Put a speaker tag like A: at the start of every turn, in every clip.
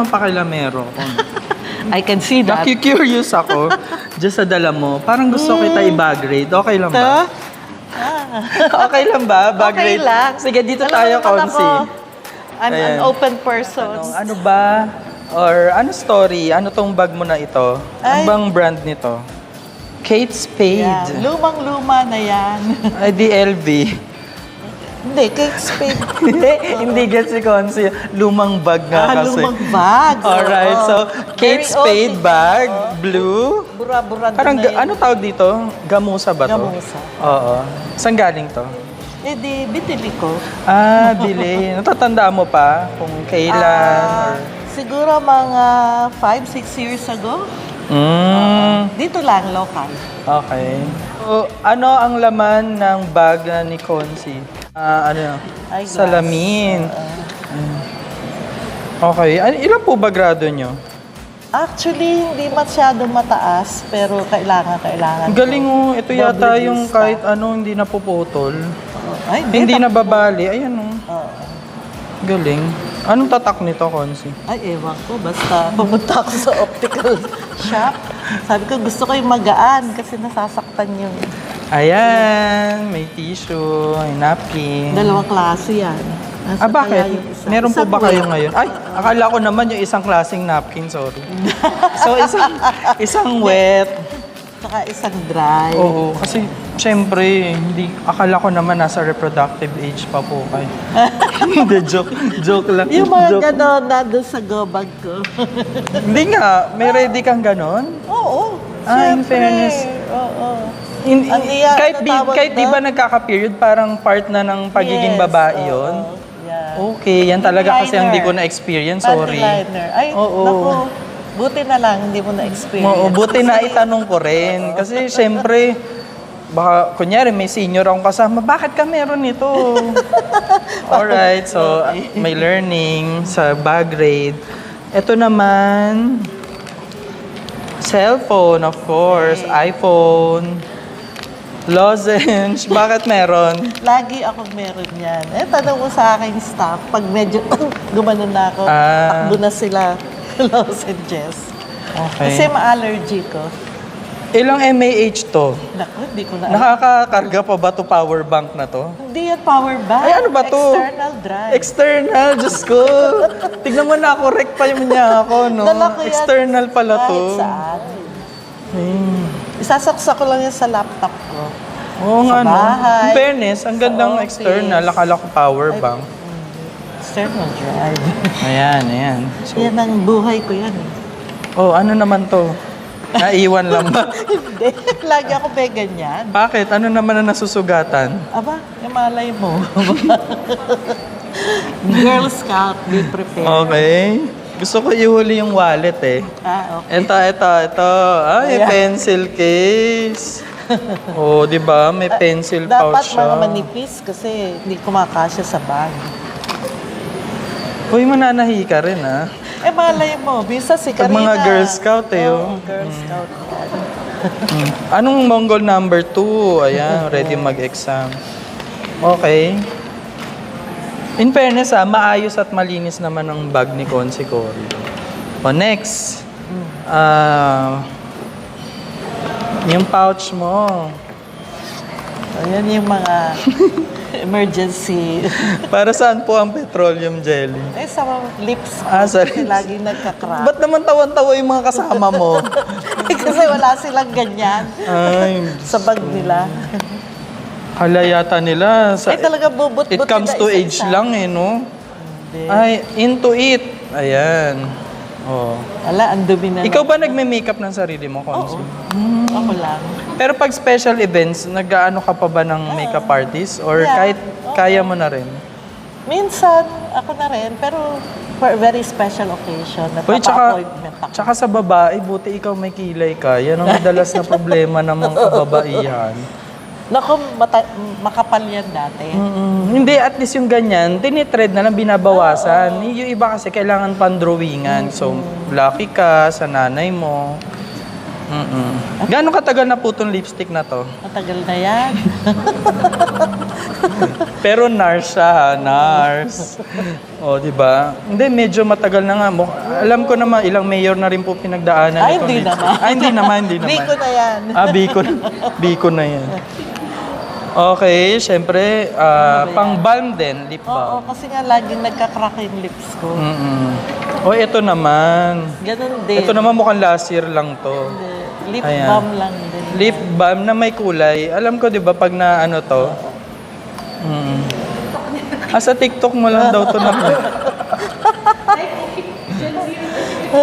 A: naman pakilamero ko.
B: I can see that.
A: Naku-curious ako just sa dala mo. Parang gusto kita i-bag rate. Okay lang ba? okay lang ba? Bag
B: Okay lang.
A: Sige, dito
B: Alam
A: tayo, Konsi.
B: I'm
A: Ayan.
B: an open person.
A: Anong, ano ba? Or ano story? Ano tong bag mo na ito? Ano
B: Ay.
A: bang brand nito? Kate Spade.
B: Yan. Lumang-luma na yan.
A: Ay, DLB.
B: Hindi, cake spade.
A: hindi, hindi gets si Konsi. Lumang bag nga
B: ah,
A: kasi.
B: lumang bag.
A: Alright, so Kate
B: Very
A: Spade
B: old.
A: bag,
B: Oo.
A: blue.
B: Bura-bura
A: Parang
B: na
A: ga- ano tawag dito? Gamusa ba to?
B: Gamusa.
A: Oo. Saan galing to?
B: Eh di, bitili ko.
A: Ah, bili. Natatandaan mo pa kung kailan
B: Ah,
A: or...
B: siguro mga 5-6 years ago.
A: Mm,
B: Dito lang, local.
A: okay. So, ano ang laman ng bag na ni Consi? Ah, ano?
B: Eyeglass.
A: Salamin. Mm. Okay. Ano, ilan po ba grado nyo?
B: Actually, hindi masyado mataas, pero kailangan, kailangan.
A: Ang galing mo. Ito
B: Double
A: yata yung
B: vista.
A: kahit ano, hindi napuputol.
B: Ay,
A: Hindi
B: tak-
A: nababali. Ayan o.
B: Oo.
A: Galing. Anong tatak nito, Consi?
B: Ay, ewan ko. Basta pumunta ako sa optical shop. Sabi ko, gusto ko yung magaan kasi nasasaktan yung
A: Ayan, may tissue, may napkin.
B: dalawang klase yan. Nasa
A: Ah, bakit? Meron po ba kayo ngayon? Ay, akala ko naman yung isang klaseng napkin, sorry. so, isang, isang wet.
B: Saka isang dry.
A: Oo, kasi syempre, hindi, akala ko naman nasa reproductive age pa po kayo. Hindi, joke, joke lang.
B: Yung mga
A: joke.
B: gano'n nandun sa go bag ko.
A: Hindi nga, may ready kang ganon?
B: Oo.
A: Ah, in fairness. In, in-
B: Hindi yan,
A: kahit, di, kahit di ba nagkaka-period, parang part na ng pagiging
B: Yes,
A: babae
B: oo,
A: yon.
B: yeah.
A: Okay, yan talaga kasi ang hindi ko na-experience, sorry.
B: Panty-liner. Ay,
A: Oo.
B: naku. Buti na lang, hindi mo na-experience.
A: Oo, buti na itanong ko rin. Kasi syempre, baka, kunyari may senior akong kasama, bakit ka meron nito? Alright, so may learning sa bag raid. Ito naman, cellphone, of course, iPhone, lozenge. Bakit meron?
B: Lagi akong meron yan. Eh, tanong mo sa aking staff, pag medyo gumanon na ako,
A: Ah.
B: takbo na sila lozenges.
A: Okay.
B: Kasi ma-allergy ko.
A: Ilang mAh to?
B: Naku, hindi ko na
A: Nakakakarga pa ba to power bank na to?
B: Hindi yan power bank.
A: Ay, ano ba to?
B: External drive.
A: External, Diyos ko. Tignan mo na, correct pa yung niya ako, no?
B: Dala ko yan
A: External pala to.
B: Kahit saan.
A: Hmm.
B: Isasaksak ko lang yan sa laptop ko.
A: Oo nga, no?
B: bahay,
A: In fairness, ang
B: sa
A: gandang
B: office.
A: external. Akala ko power bank.
B: External drive.
A: Ayan, ayan. So,
B: yan ang buhay ko yan. eh.
A: oh, ano naman to? Naiwan lang ba?
B: Hindi. Lagi ako may ganyan.
A: Bakit? Ano naman ang nasusugatan?
B: Aba, yung malay mo. Girl Scout, be prepared.
A: Okay. Gusto ko ihuli yung wallet eh.
B: Ah, okay.
A: Ito, ito, ito. Ay,
B: Ayan.
A: pencil case. oh, di ba? May pencil
B: Dapat
A: pouch siya.
B: mga manipis kasi hindi kumakasya sa bag.
A: Uy, mananahi ka rin, ah.
B: Eh, malay mo. Bisa si
A: Pag
B: Karina.
A: mga Girl Scout, eh,
B: Oo,
A: oh.
B: Girl Scout yan.
A: Hmm. Anong Mongol number 2? Ayan, ready mag-exam. Okay. In fairness, ah, maayos at malinis naman ang bag ni Consi Cory. O, next. Ah... yung pouch mo.
B: Ayan yung mga emergency.
A: Para saan po ang petroleum jelly?
B: eh, sa lips ko.
A: Ah, sa lips.
B: lagi nagka-crack.
A: Ba't naman tawan-tawa yung mga kasama mo?
B: kasi wala silang ganyan
A: Ay,
B: sa bag nila.
A: Hala yata nila. Sa,
B: Ay, talaga bubot-but
A: it comes to age
B: isa-isa.
A: lang eh, no?
B: Hindi.
A: Ay, into it. Ayan. Oh.
B: Wala, ang dumi na.
A: Ikaw ba nagme-makeup ng sarili mo, Consi?
B: Ako lang.
A: Pero pag special events, nag-ano ka pa ba ng makeup artist? Or
B: Yeah.
A: kahit kaya mo na rin?
B: Minsan, ako na rin, pero for a very special occasion, nagpapa-appointment ako.
A: tsaka sa babae, buti ikaw may kilay ka. Yan ang madalas na problema ng mga kababaihan.
B: Naku, mata- makapal yan dati.
A: Mm, hindi, at least yung ganyan, tinitread na lang, binabawasan. Yung iba kasi kailangan pan-drawingan. So, lucky ka sa nanay mo. Mm-mm. Gano'ng katagal na po itong lipstick na to?
B: Matagal na yan.
A: Pero NARS siya, ha? NARS. o, di ba? Hindi, medyo matagal na nga. Mu- Alam ko naman, ilang mayor na rin po pinagdaanan.
B: Ay, hindi
A: dito.
B: naman.
A: Ay, hindi naman, hindi naman.
B: Biko na yan.
A: Ah, Biko, Biko na yan. Okay, syempre, ah, pang balm din, lip
B: Oo,
A: balm.
B: kasi nga laging nagka-crack yung lips ko.
A: Mm-mm. O, ito naman.
B: Ganun din.
A: Ito naman mukhang last year lang to.
B: Hindi. Lip
A: Ayan.
B: balm lang din.
A: Lip balm na may kulay. Alam ko, di ba, pag na ano to? Mm. Ah, sa TikTok mo lang daw to na.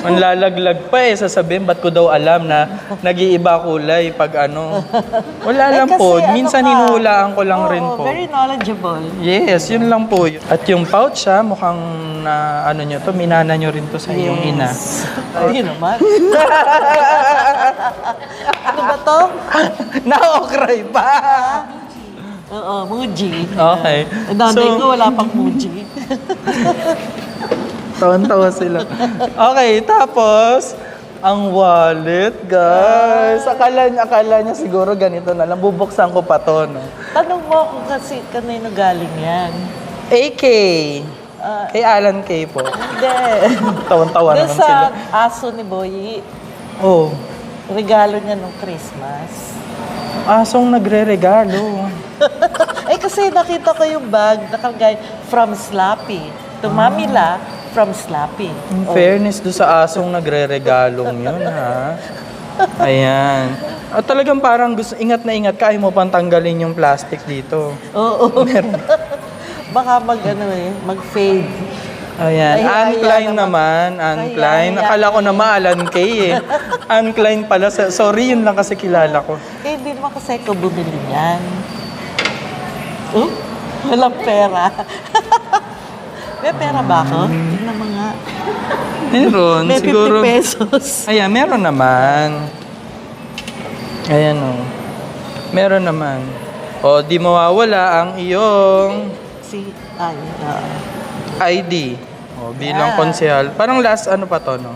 A: Ang lalaglag pa eh, sasabihin, ba't ko daw alam na nag-iiba kulay pag ano. Wala
B: Eh,
A: lang
B: kasi
A: po,
B: ano
A: minsan
B: ka?
A: hinuhulaan ko lang
B: Oo,
A: rin po.
B: very knowledgeable.
A: Yes, yun lang po. At yung pouch ha, mukhang na ano nyo to, minana nyo rin to sa iyong ina.
B: Hindi naman. ano ba to?
A: Na-okray pa!
B: Oo, Muji.
A: Okay.
B: Nanay ko wala pang Muji.
A: Tawan-tawa sila. Okay, tapos, ang wallet, guys. Akala, niya- akala niya siguro ganito na lang. Bubuksan ko pa to, no?
B: Tanong mo kung kasi kanino galing yan.
A: AK.
B: Ah,
A: Kay Alan K po.
B: hindi.
A: Tawan-tawa
B: Doon
A: naman
B: sa
A: sila.
B: aso ni Boy,
A: Oh,
B: regalo niya nung Christmas.
A: asong nagre-regalo.
B: Eh kasi nakita ko yung bag, nakalagay from Slappy. To Mamila, from Slappy.
A: In fairness do sa asong nagre-regalong yun, ha? Ayan. At talagang parang gusto, ingat na ingat, kaya mo pang tanggalin yung plastic dito.
B: Oo. Baka mag ano eh, mag-fade.
A: Ayan.
B: Ay,
A: Anne
B: ay,
A: Klein
B: ay,
A: naman. Anne
B: Ay,
A: Klein.
B: ay,
A: Akala ko naman Alan Kay eh. Klein pala. Sa- Sorry, yun lang kasi kilala ko.
B: Eh, hindi naman kasi ako bumili niyan. Oh, walang pera. May pera ba ako? Tingnan mo nga.
A: Meron,
B: May 50
A: siguro.
B: pesos.
A: Ayan, meron naman. Ayan o. Meron naman. O, di mawawala ang iyong
B: Si, ay, ah.
A: ID. O, bilang
B: Ah.
A: konsehal. Parang last ano pa to, no?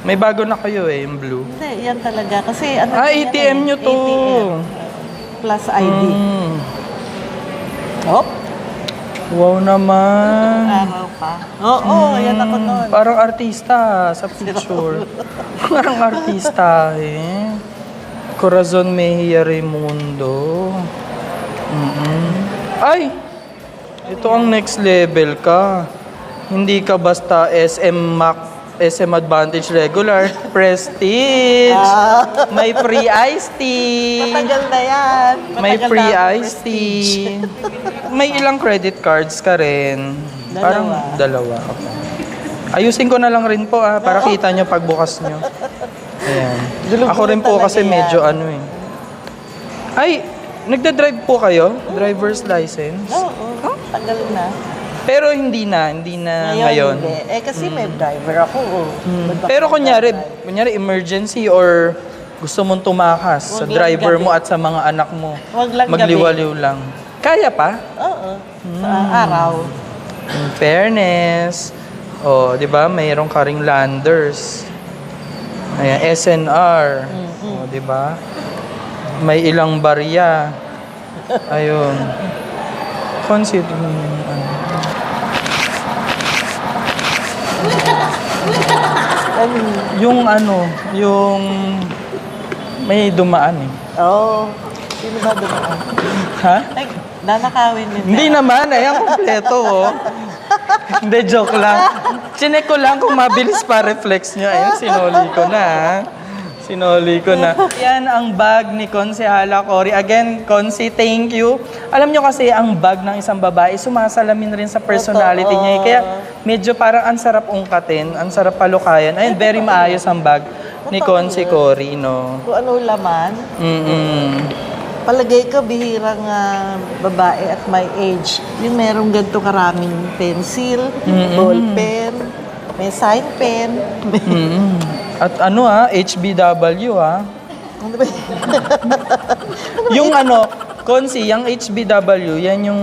A: May bago na kayo eh, yung blue.
B: Hindi, yan talaga. Kasi ano
A: Ah,
B: yan
A: ATM
B: eh,
A: nyo to.
B: ATM. Plus ID.
A: Mm.
B: Hop,
A: Wow naman.
B: araw pa. Oo, yan ako noon.
A: Parang artista sa picture. Parang artista eh. Corazon Mejia Raimundo. Mm-mm. Ay! Ito ang next level ka. Hindi ka basta SM Mac SM Advantage Regular, Prestige.
B: Ah.
A: May free iced tea.
B: Matagal na yan.
A: May
B: Matagal
A: free
B: na ako
A: iced tea. May ilang credit cards ka rin. Parang
B: Dalawa.
A: dalawa. Okay. Ayusin ko na lang rin po ah, para kita nyo pagbukas nyo. Ayan. Ako rin po kasi medyo ano eh. Ay, nagda-drive po kayo? Driver's license?
B: Oo, tagal na.
A: Pero hindi na, hindi na ngayon.
B: hindi. Eh, kasi may driver ako. Oh. Ba't ako
A: Pero kunyari, kunyari emergency or gusto mong tumakas sa
B: Huwag lang
A: driver mo
B: gabi.
A: at sa mga anak mo.
B: Huwag lang gabi.
A: Magliwaliw lang. Kaya pa?
B: Oo, sa
A: Hmm.
B: araw.
A: In fairness, oh, 'di ba? Mayroong ka ring landers. Ayan, SNR. Oh, 'di ba? May ilang barya. Ayun. Consider ano.
B: Ano?
A: Yung ano, yung may dumaan eh.
B: Oo. Sino ba dumaan?
A: Ha?
B: Ay, nanakawin nila.
A: Hindi naman, ayan, kompleto oh. Hindi, joke lang. Chinek ko lang kung mabilis pa reflex nyo. Ayun, sinoli ko na. Sinoli ko na. Yan ang bag ni Konsehala Cory. Again, Konsi, thank you. Alam nyo kasi, ang bag ng isang babae, sumasalamin rin sa personality niya. eh. Kaya medyo parang ang sarap ungkatin, ang sarap palukayan. Ayun, very maayos ang bag ni Konsi Cory, no?
B: Kung ano laman,
A: Mm-mm.
B: Palagay ko bihirang ah, babae at my age. Yung merong ganito karaming pencil, ball pen, may sign pen. May,
A: Mm-mm. At ano ah, HBW ah.
B: ano ba?
A: Yung ano, Konsi, yung HBW, yan yung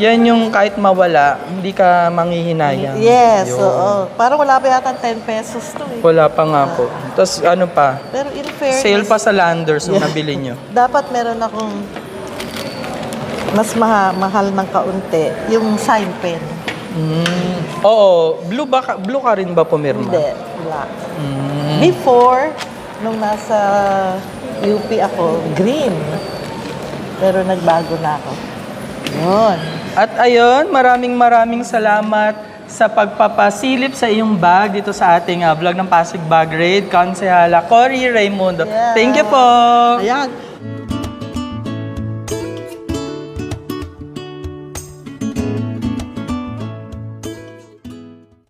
A: yan yung kahit mawala, hindi ka manghihinayang.
B: yes,
A: Yun.
B: oo. Parang wala pa yata 10 pesos to eh.
A: Wala pa nga po. Tapos ano pa,
B: Pero in fairness,
A: sale pa sa Landers yung nabili nyo.
B: dapat meron akong mas maha, mahal ng kaunti, yung sign pen.
A: Mm. Oo, blue ba ka, blue ka rin ba pumirma?
B: Hindi, black.
A: Mm.
B: Before, nung nasa UP ako, green. Pero nagbago na ako. Yun.
A: At ayun, maraming maraming salamat sa pagpapasilip sa iyong bag dito sa ating ah, vlog ng Pasig Bag Raid, Konsehala Cory Raimundo.
B: Yeah.
A: Thank you po!
B: Ayan.